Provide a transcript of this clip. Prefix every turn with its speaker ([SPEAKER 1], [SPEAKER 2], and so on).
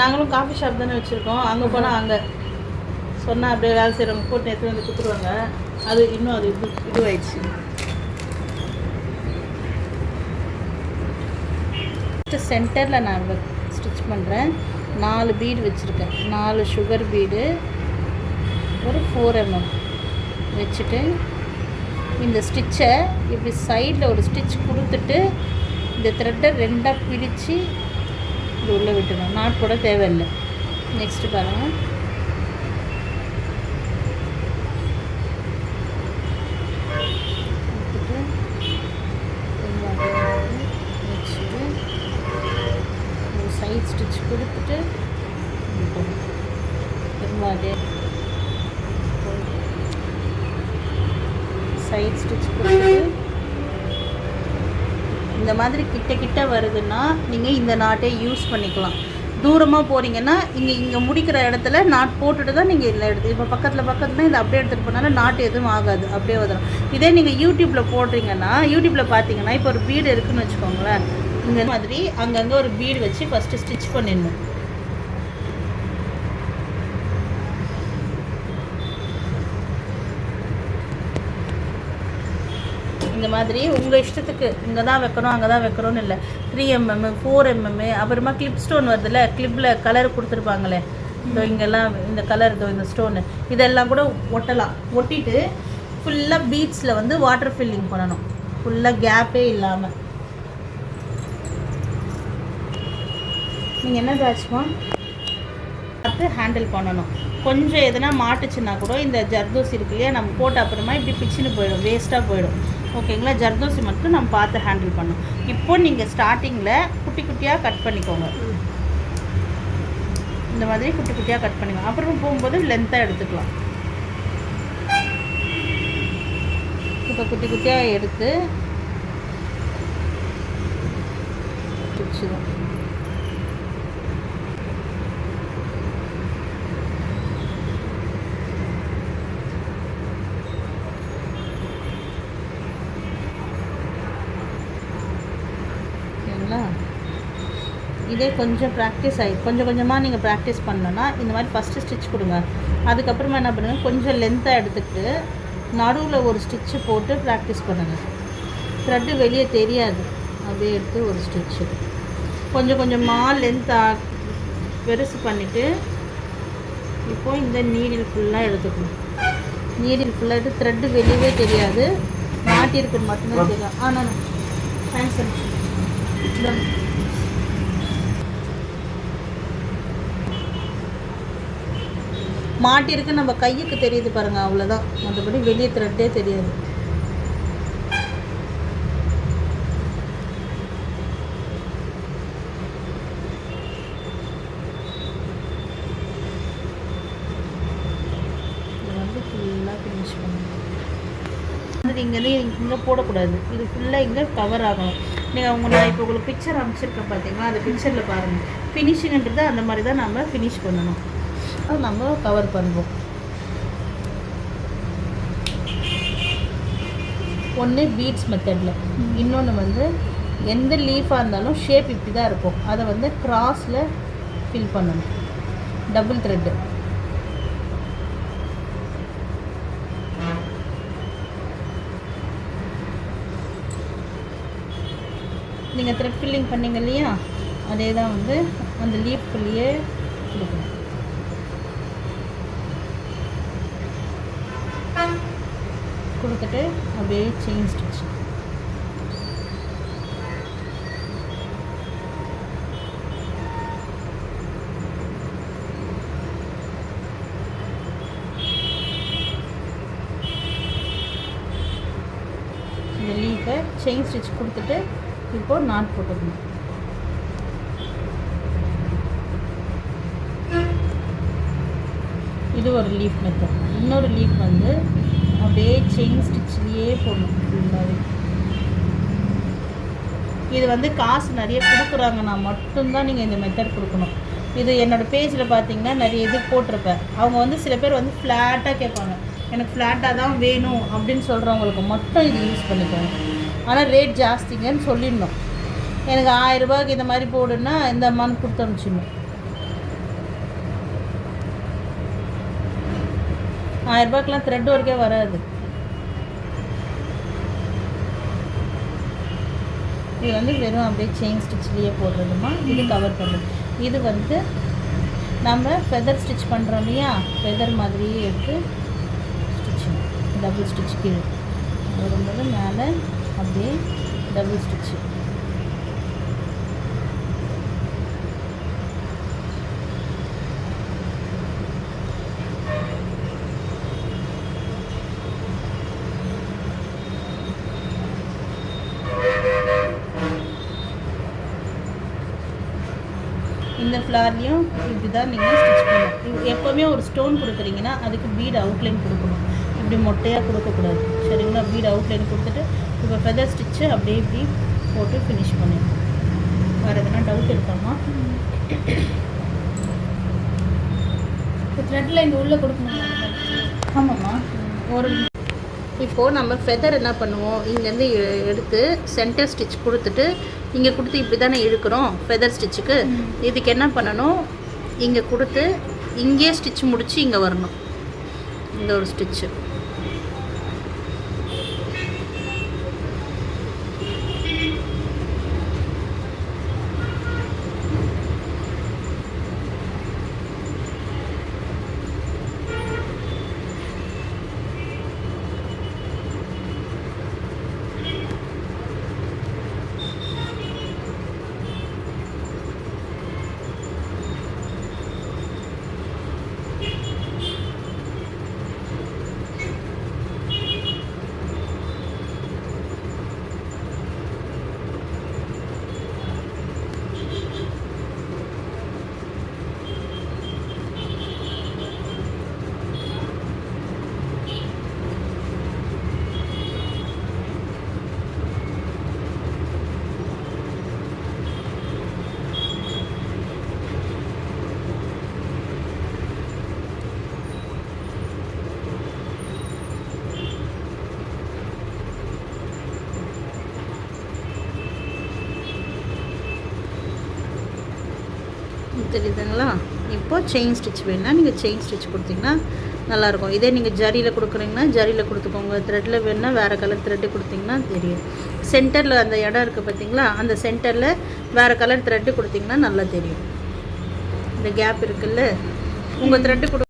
[SPEAKER 1] நாங்களும் coffee shop தானே வச்சுருக்கோம். அங்கே போனால் அங்கே சொன்னால் அப்படியே வேலை செய்கிறவங்க போட்டு எடுத்து வந்து கொடுத்துருவாங்க. அது இன்னும் அது இது இதுவாயிடுச்சு. சென்டரில் நான் ஸ்டிச் பண்ணுறேன் நாலு பீடு வச்சுருக்கேன். நாலு சுகர் பீடு ஒரு ஃபோர் எம்எம் வச்சுட்டு இந்த ஸ்டிச்சை இப்படி சைடில் ஒரு ஸ்டிச் கொடுத்துட்டு இந்த த்ரெட்டை ரெண்டாக பிடிச்சு இது உள்ளே விட்டுணும் நாட் கூட தேவையில்லை. நெக்ஸ்ட்டு பாருங்கள் எடுத்துட்டு திரும்ப அப்படியே ஒரு சைட் ஸ்டிச் கொடுத்துட்டு இப்படி திரும்ப அதே சைட் ஸ்டிச் கொடுத்துட்டு இந்த மாதிரி கிட்ட கிட்ட வருதுன்னா நீங்கள் இந்த நாட்டை யூஸ் பண்ணிக்கலாம். தூரமாக போகிறீங்கன்னா இங்கே இங்கே முடிக்கிற இடத்துல நாட் போட்டுட்டு தான் நீங்கள் இதில் எடுத்து இப்போ பக்கத்தில் பக்கத்தில் இதை அப்படியே எடுத்துகிட்டு போனாலும் நாட்டு எதுவும் ஆகாது அப்படியே வந்துடும் இதே நீங்கள் யூடியூப்பில் போடுறீங்கன்னா யூடியூப்பில் பார்த்தீங்கன்னா இப்போ ஒரு பீடு இருக்குன்னு வச்சுக்கோங்களேன். இந்த மாதிரி அங்கங்கே ஒரு பீடு வச்சு ஃபஸ்ட்டு ஸ்டிச் பண்ணிடணும். இந்த மாதிரி உங்கள் இஷ்டத்துக்கு இங்கே தான் வைக்கணும் அங்கே தான் வைக்கணும்னு இல்லை. த்ரீ எம்எம் ஃபோர் எம்எம் அப்புறமா கிளிப் ஸ்டோன் வருதுல்ல கிளிப்பில் கலர் கொடுத்துருப்பாங்களே. இதோ இங்கெல்லாம் இந்த கலர் இதோ இந்த ஸ்டோனு இதெல்லாம் கூட ஒட்டலாம். ஒட்டிட்டு ஃபுல்லாக பீட்ஸில் வந்து வாட்டர் ஃபில்லிங் பண்ணணும். ஃபுல்லாக கேப்பே இல்லாமல் நீங்கள் என்ன பேட்ச்மா பார்த்து ஹேண்டில் பண்ணணும். கொஞ்சம் எதனா மாட்டுச்சுன்னா கூட இந்த ஜர்தூசி இருக்கு இல்லையா நம்ம போட்ட அப்புறமா இப்படி பிச்சுன்னு போயிடும் வேஸ்ட்டாக போயிடும். ஓகேங்களா? ஜர்தோசி மட்டும் நம்ம பார்த்து ஹேண்டில் பண்ணணும். இப்போ நீங்கள் ஸ்டார்டிங்கில் குட்டி குட்டியாக கட் பண்ணிக்கோங்க. இந்த மாதிரி குட்டி குட்டியாக கட் பண்ணிக்கோங்க. அப்புறம் போகும்போது லென்த்தாக எடுத்துக்கலாம். இப்போ குட்டி குட்டியாக எடுத்து வச்சுதான் ஓகேங்களா இதே கொஞ்சம் ப்ராக்டிஸ் ஆகி கொஞ்சம் கொஞ்சமாக நீங்கள் ப்ராக்டிஸ் பண்ணோன்னா இந்த மாதிரி ஃபஸ்ட்டு ஸ்டிச் கொடுங்க. அதுக்கப்புறமா என்ன பண்ணுங்கள் கொஞ்சம் லென்த்தாக எடுத்துக்கிட்டு நடுவில் ஒரு ஸ்டிச்சு போட்டு ப்ராக்டிஸ் பண்ணுங்கள் த்ரெட்டு வெளியே தெரியாது. அப்படியே எடுத்து ஒரு ஸ்டிச்சு கொஞ்சம் கொஞ்சமாக லென்த்தாக பெருசு பண்ணிவிட்டு இப்போ இந்த நீடில் ஃபுல்லாக எடுத்துக்கணும். நீடில் ஃபுல்லாக எடுத்து த்ரெட்டு வெளியவே தெரியாது. மாட்டியிருக்குன்னு மட்டும்தான் தெரியும். ஆனால் தேங்க்ஸ் மாட்டிருக்கு நம்ம கையுக்கு தெரியுது பாருங்க அவ்வளோதான் மற்றபடி வெளியே த்ரெட்டே தெரியாது. இதை இங்கே இங்கே போடக்கூடாது. இது ஃபுல்லாக இங்கே கவர் ஆகணும். நீங்கள் உங்க நான் இப்போ உங்களுக்கு பிக்சர் அனுப்பிச்சிருக்கேன் பார்த்தீங்களா அந்த பிக்சரில் பாருங்கள் ஃபினிஷிங்ன்றது அந்த மாதிரி தான் நம்ம ஃபினிஷ் பண்ணணும். அது நம்ம கவர் பண்ணுவோம். ஒன்று பீட்ஸ் மெத்தடில் இன்னொன்று வந்து எந்த லீஃபாக இருந்தாலும் ஷேப் இப்படி தான் இருக்கும். அதை வந்து கிராஸில் ஃபில் பண்ணணும். டபுள் த்ரெட்டு நீங்கள் த்ரெட் ஃபில்லிங் பண்ணீங்க இல்லையா? அதே தான் வந்து அந்த லீஃப்குள்ளேயே கொடுக்கணும். கொடுத்துட்டு அப்படியே செயின் ஸ்டிச் இந்த லீஃபை செயின் ஸ்டிச் கொடுத்துட்டு இப்போ நாட் போட்டுக்கணும். இது ஒரு லீஃப் மெத்தட் இன்னொரு லீஃப் வந்து அப்படியே செயின் ஸ்டிச்லேயே போடணும். ஃபுல்லாகவே இது வந்து காசு நிறைய கொடுக்குறாங்கன்னா மட்டும்தான் நீங்கள் இந்த மெத்தட் கொடுக்கணும். இது என்னோடய பேஜில் பார்த்தீங்கன்னா நிறைய இது போட்டிருப்பேன். அவங்க வந்து சில பேர் வந்து ஃப்ளாட்டாக கேட்பாங்க. எனக்கு ஃப்ளாட்டாக தான் வேணும் அப்படின்னு சொல்கிறவங்களுக்கு மட்டும் இது யூஸ் பண்ணிக்கோங்க. ஆனால் ரேட் ஜாஸ்திங்கன்னு சொல்லிடணும். எனக்கு ஆயிரம் ரூபாய்க்கு இந்த மாதிரி போடுன்னா இந்த அம்மான்னு கொடுத்து அனுப்பிச்சிடணும். ஆயிரரூபாய்க்கெலாம் த்ரெட் ஒர்க்கே வராது. இது வந்து வெறும் அப்படியே செயின் ஸ்டிச்லேயே போடுறதுமா? இது கவர் பண்ணுறது இது வந்து நம்ம ஃபெதர் ஸ்டிச் பண்ணுறோம் இல்லையா? ஃபெதர் மாதிரியே எடுத்து ஸ்டிச்சிங் டபுள் ஸ்டிச் கீழே. வரும்போது மேலே அப்படியே டபுள் ஸ்டிச்சு இந்த ஃப்ளார்லேயும் இப்படி தான் நீங்கள் ஸ்டிச் பண்ணணும் எப்போவுமே ஒரு ஸ்டோன் கொடுக்குறீங்கன்னா அதுக்கு பீட் அவுட்லைன் கொடுக்கணும். இப்படி மொட்டையாக கொடுக்கக்கூடாது. சரிங்களா? பீட் அவுட்லைன் கொடுத்துட்டு இப்போ ஃபெதர் ஸ்டிச்சு அப்படியே இப்படி போட்டு ஃபினிஷ் பண்ணிடணும் வேறு எதனா டவுட் இருக்காமா?
[SPEAKER 2] இப்போ த்ரெட்டில் இங்கே உள்ளே கொடுக்கணும்.
[SPEAKER 1] ஆமாம்மா. ஒரு இப்போது நம்ம ஃபெதர் என்ன பண்ணுவோம்? இங்கேருந்து எடுத்து சென்டர் ஸ்டிச் கொடுத்துட்டு இங்கே கொடுத்து இப்படி தானே இழுக்கிறோம் ஃபெதர் ஸ்டிச்சுக்கு. இதுக்கு என்ன பண்ணணும்? இங்கே கொடுத்து இங்கே ஸ்டிச் முடிச்சு இங்கே வரணும். இந்த ஒரு ஸ்டிச்சு தெரியுதுங்களா? இப்போது செயின் ஸ்டிச் வேணும்னா நீங்கள் செயின் ஸ்டிச் கொடுத்தீங்கன்னா நல்லாயிருக்கும். இதே நீங்கள் ஜரியில் கொடுக்குறீங்கன்னா ஜரியில் கொடுத்துக்கோங்க. த்ரெட்டில் வேணுன்னா வேறு கலர் த்ரெட்டு கொடுத்தீங்கன்னா தெரியும். சென்டரில் அந்த இடம் இருக்குது பார்த்தீங்களா? அந்த சென்டரில் வேறு கலர் த்ரெட்டு கொடுத்தீங்கன்னா நல்லா தெரியும். இந்த கேப் இருக்குல்ல? உங்கள் த்ரெட்டு கொடு